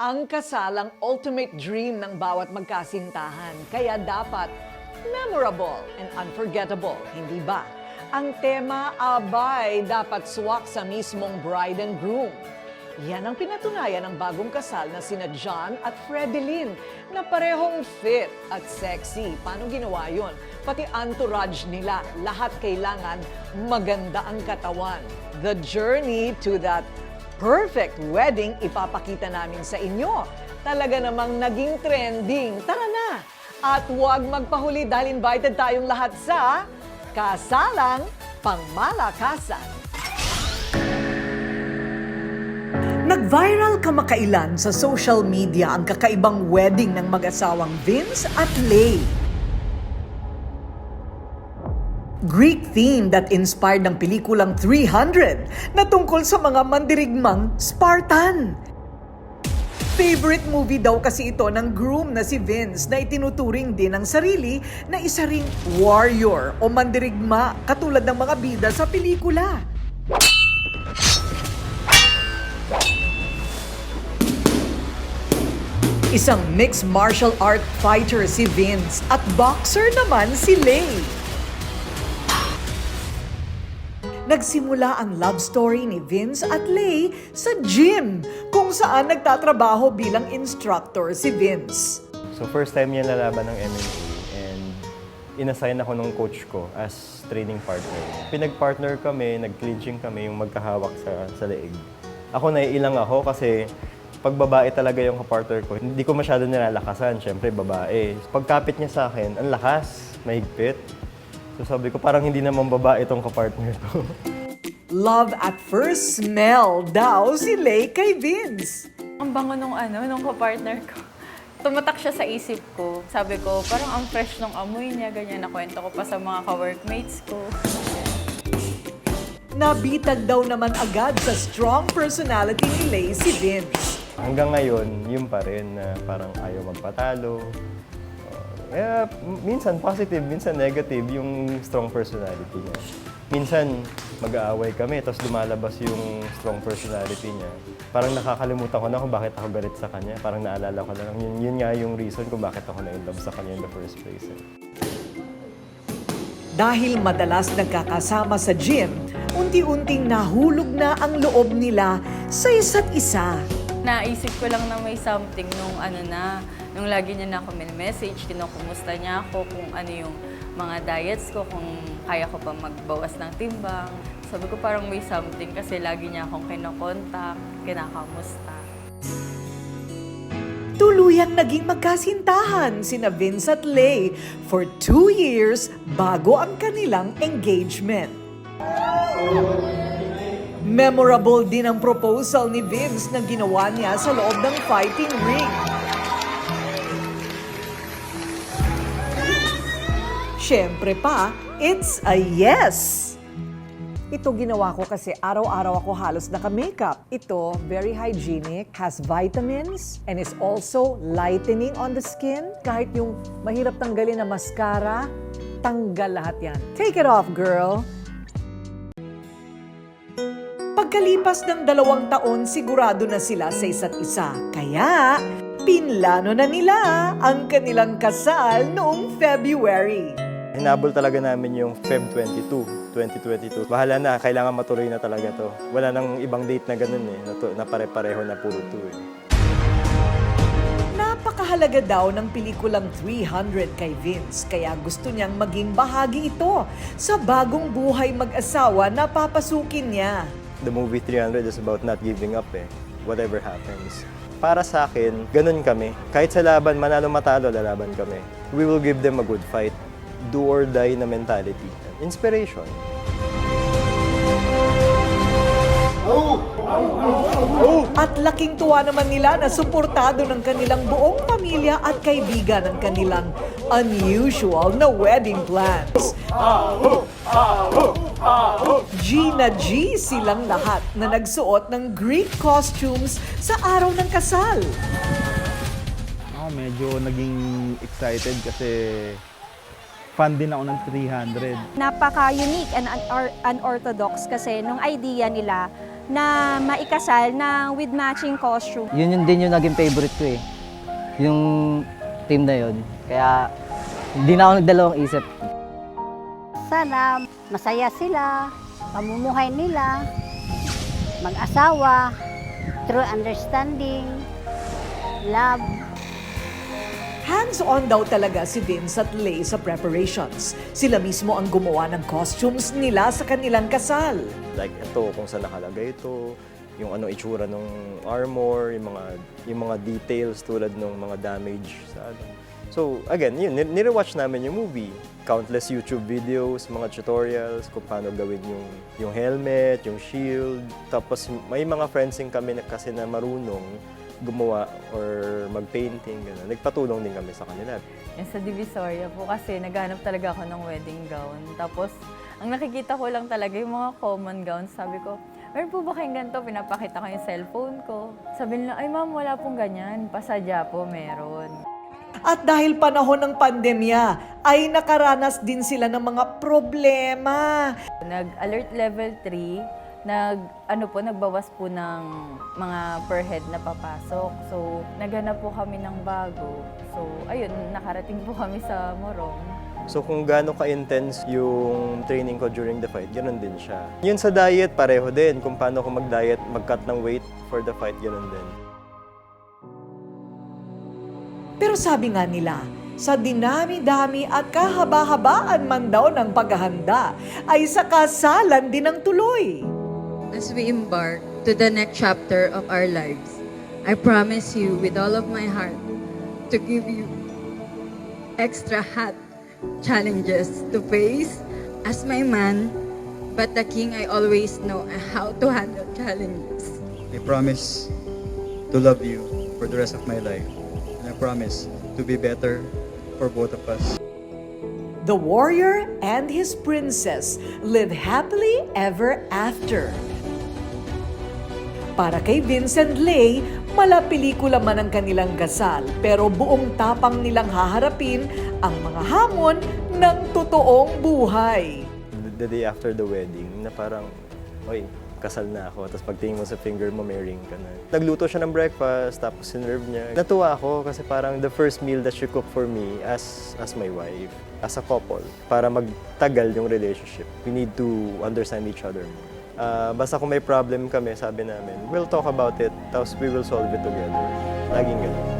Ang kasal ang ultimate dream ng bawat magkasintahan. Kaya dapat memorable and unforgettable, hindi ba? Ang tema, abay, dapat swak sa mismong bride and groom. Yan ang pinatunayan ng bagong kasal na sina John at Fredeline na parehong fit at sexy. Paano ginawa yon? Pati entourage nila, lahat kailangan maganda ang katawan. The journey to that perfect wedding ipapakita namin sa inyo. Talaga namang naging trending. Tara na! At huwag magpahuli dahil invited tayong lahat sa Kasalang Pangmalakasan. Nag-viral kamakailan sa social media ang kakaibang wedding ng mag-asawang Vince at Lay. Greek theme that inspired ng pelikulang 300 na tungkol sa mga mandirigmang Spartan. Favorite movie daw kasi ito ng groom na si Vince na itinuturing din ang sarili na isa ring warrior o mandirigma katulad ng mga bida sa pelikula. Isang mixed martial art fighter si Vince at boxer naman si Lay. Nagsimula ang love story ni Vince at Lay sa gym kung saan nagtatrabaho bilang instructor si Vince. So first time niya nalaban ng MMA and inassign ako ng coach ko as training partner. Pinag-partner kami, nag-clinching kami yung magkahawak sa, sa leeg. Ako naiilang ako kasi pag babae talaga yung kapartner ko, hindi ko masyado nilalakasan. Siyempre, babae. Pagkapit niya sa akin, ang lakas, mahigpit. So sabi ko, parang hindi naman babae itong kapartner ko. Love at first smell daw si Lay kay Vince. Ang bango nung ano, nung kapartner ko. Tumatak siya sa isip ko. Sabi ko, parang ang fresh nung amoy niya, ganyan. Nakwento ko pa sa mga ka-workmates ko. Nabitag daw naman agad sa strong personality ni Lay si Vince. Hanggang ngayon, yun pa rin na parang ayaw magpatalo. Eh, minsan positive, minsan negative yung strong personality niya. Minsan mag-aaway kami, tapos lumalabas yung strong personality niya. Parang nakakalimutan ko na kung bakit ako galit sa kanya. Parang naalala ko na lang, yun, yun nga yung reason kung bakit ako na-inlove sa kanya in the first place. Eh. Dahil madalas nagkakasama sa gym, unti-unting nahulog na ang loob nila sa isa't isa. Naisip ko lang na may something nung ano na, nung lagi niya na ako message kinukumusta niya ako kung ano yung mga diets ko, kung kaya ko pa magbawas ng timbang. Sabi ko parang may something kasi lagi niya akong kinokontak, kinakamusta. Tuluyang naging magkasintahan sina Vince at Lay for two years bago ang kanilang engagement. Memorable din ang proposal ni Vince na ginawa niya sa loob ng fighting ring. Siyempre pa, it's a yes! Ito ginawa ko kasi araw-araw ako halos naka-makeup. Ito, very hygienic, has vitamins, and is also lightening on the skin. Kahit yung mahirap tanggalin na mascara, tanggal lahat yan. Take it off, girl! Pagkalipas ng dalawang taon, sigurado na sila sa isa't isa. Kaya, pinlano na nila ang kanilang kasal noong February. Hinabol talaga namin yung Feb 22, 2022. Bahala na, kailangan matuloy na talaga to. Wala nang ibang date na ganun eh, na, to- na pare-pareho na puro to eh. Napakahalaga daw ng pelikulang 300 kay Vince kaya gusto niyang maging bahagi ito sa bagong buhay mag-asawa na papasukin niya. The movie 300 is about not giving up eh, whatever happens. Para sa akin, ganun kami. Kahit sa laban, manalo matalo, lalaban kami. We will give them a good fight. Do or die na mentality. Inspiration. At laking tuwa naman nila na suportado ng kanilang buong pamilya at kaibigan ang kanilang unusual na wedding plans. Gina G silang lahat na nagsuot ng Greek costumes sa araw ng kasal. Ako medyo naging excited kasi fan din ako ng 300. napaka-unique and un- or- unorthodox kasi nung idea nila na maikasal na with matching costume. Yun yun din yung naging favorite ko eh. Yung team na yun. Kaya hindi na ako nagdalawang isip. Sana masaya sila, pamumuhay nila, mag-asawa, true understanding, love, Hands-on daw talaga si Vince at Lay sa preparations. Sila mismo ang gumawa ng costumes nila sa kanilang kasal. Like ito, kung saan nakalagay ito, yung ano itsura ng armor, yung mga yung mga details tulad ng mga damage sa ano. So again, yun, ni- nire-watch namin yung movie. Countless YouTube videos, mga tutorials kung paano gawin yung yung helmet, yung shield. Tapos may mga friendsing kami na kasi na marunong gumawa or mag-painting, gano'n. Nagpatulong din kami sa kanila. Yung sa Divisoria po kasi naghanap talaga ako ng wedding gown. Tapos, ang nakikita ko lang talaga yung mga common gowns. Sabi ko, meron po ba kayong ganito? Pinapakita ko yung cellphone ko. Sabi nila, ay ma'am, wala pong ganyan. Pasadya po, meron. At dahil panahon ng pandemya, ay nakaranas din sila ng mga problema. Nag-alert level 3, nag ano po nagbawas po ng mga per head na papasok. So, naghanap po kami ng bago. So, ayun, nakarating po kami sa Morong. So kung gaano ka-intense yung training ko during the fight, ganun din siya. Yun sa diet, pareho din. Kung paano ko mag-diet, mag-cut ng weight for the fight, ganun din. Pero sabi nga nila, sa dinami-dami at kahaba-habaan man daw ng paghahanda, ay sa kasalan din ang tuloy. As we embark to the next chapter of our lives, I promise you with all of my heart to give you extra hot challenges to face as my man, but the king I always know how to handle challenges. I promise to love you for the rest of my life. Promise to be better for both of us. The warrior and his princess live happily ever after. Para kay Vincent Lay, mala pelikula man ang kanilang kasal, pero buong tapang nilang haharapin ang mga hamon ng totoong buhay. The, the day after the wedding, na parang, oy, kasal na ako. Tapos pagtingin mo sa finger mo, may ring ka na. Nagluto siya ng breakfast, tapos sinerve niya. Natuwa ako kasi parang the first meal that she cooked for me as as my wife, as a couple. Para magtagal yung relationship, we need to understand each other more. Ah, basta kung may problem kami, sabi namin, we'll talk about it, tapos we will solve it together. Laging ganun.